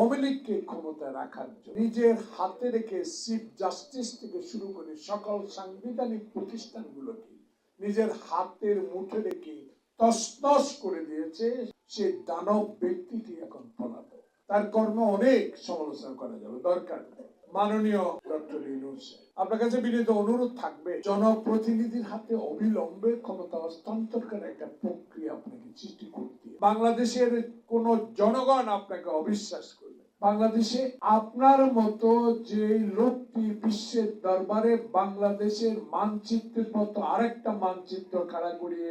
আওয়ামী লীগকে ক্ষমতায় রাখার জন্য নিজের হাতে রেখে চিফ জাস্টিস থেকে শুরু করে সকল সাংবিধানিক প্রতিষ্ঠানগুলোকে নিজের হাতের মুঠে রেখে তসনস করে দিয়েছে সে দানব ব্যক্তিটি এখন তার কর্ম অনেক সমালোচনা করা যাবে, দরকার মাননীয় ডক্টর আপনার কাছে বিনীত অনুরোধ থাকবে, জনপ্রতিনিধির হাতে অবিলম্বে ক্ষমতা হস্তান্তর করার একটা প্রক্রিয়া আপনাকে সৃষ্টি করতে। বাংলাদেশের কোন জনগণ আপনাকে অবিশ্বাস করবে। বাংলাদেশে আপনার মতো যে লোকটি বিশ্বের দরবারে বাংলাদেশের মানচিত্রের মতো আরেকটা মানচিত্র খাড়া করিয়ে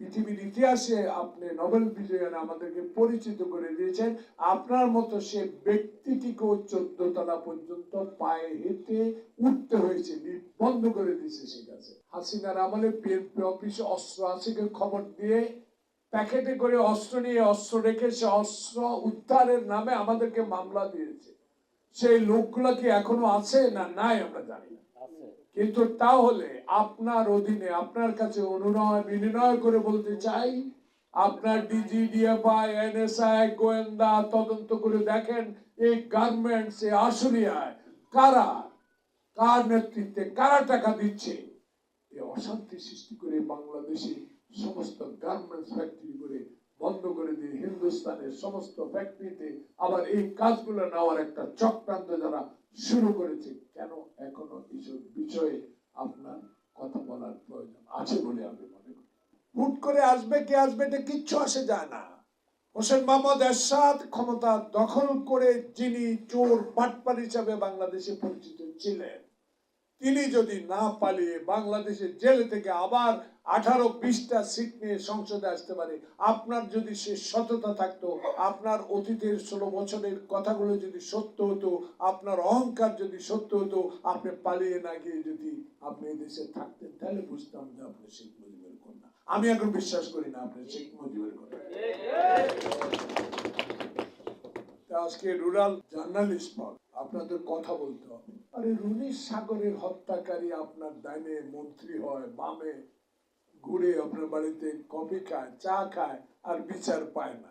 পৃথিবীর ইতিহাসে আপনি নোবেল বিজয়ন আমাদেরকে পরিচিত করে দিয়েছেন, আপনার মতো সে ব্যক্তিটিকেও চোদ্দ তলা পর্যন্ত পায়ে হেঁটে উঠতে হয়েছে বন্ধ করে দিয়েছে সে কাছে। হাসিনার আমলে বিএনপি অফিসে অস্ত্র আছে খবর দিয়ে প্যাকেটে করে অস্ত্র নিয়ে অস্ত্র রেখে সে অস্ত্র উদ্ধারের নামে আমাদেরকে মামলা দিয়েছে। সেই লোকগুলো কি এখনও আছে না নাই আমরা জানি কিন্তু তাহলে আপনার অধীনে আপনার কাছে অনুনয় বিনিময় করে বলতে চাই আপনার ডিজি ডিএফআই এনএসআই গোয়েন্দা তদন্ত করে দেখেন এই গার্মেন্টস এ আশুলিয়ায় কারা কার নেতৃত্বে কারা টাকা দিচ্ছে? এই অশান্তি সৃষ্টি করে বাংলাদেশে সমস্ত গার্মেন্টস ফ্যাক্টরি করে বন্ধ করে দিয়ে হিন্দুস্তানের সমস্ত ফ্যাক্টরিতে আবার এই কাজগুলো নেওয়ার একটা চক্রান্ত যারা শুরু করেছে, কেন এখনও এইসব বিষয়ে আপনার কথা বলার প্রয়োজন আছে বলে আমি মনে করি। হুট করে আসবে কে আসবে এটা কিচ্ছু আসে যায় না। হোসেন মোহাম্মদ এরশাদ ক্ষমতা দখল করে যিনি চোর বাটপার হিসাবে বাংলাদেশে পরিচিত ছিলেন তিনি যদি না পালিয়ে বাংলাদেশের জেলে থেকে আবার আঠারো বিশটা সিট নিয়ে সংসদে আসতে পারে, আপনার যদি সে সততা থাকতো, আপনার অতীতের ষোলো বছরের কথাগুলো যদি সত্য হতো, আপনার অহংকার যদি সত্য হতো, আপনি পালিয়ে না গিয়ে যদি আপনি দেশে থাকতেন, তাহলে বুঝতাম যে আপনি শেখ মুজিবের কন্যা। আমি এখন বিশ্বাস করি না আপনি শেখ মুজিবের কন্যা। আজকে রুরাল জার্নালিস্ট পাল আপনাদের কথা বলতে হবে। আরে রুনি সাগরের হত্যাকারী আপনার ডাইনে মন্ত্রী হয়, বামে ঘুরে আপনার বাড়িতে কফি খায়, চা খায়, আর বিচার পায় না।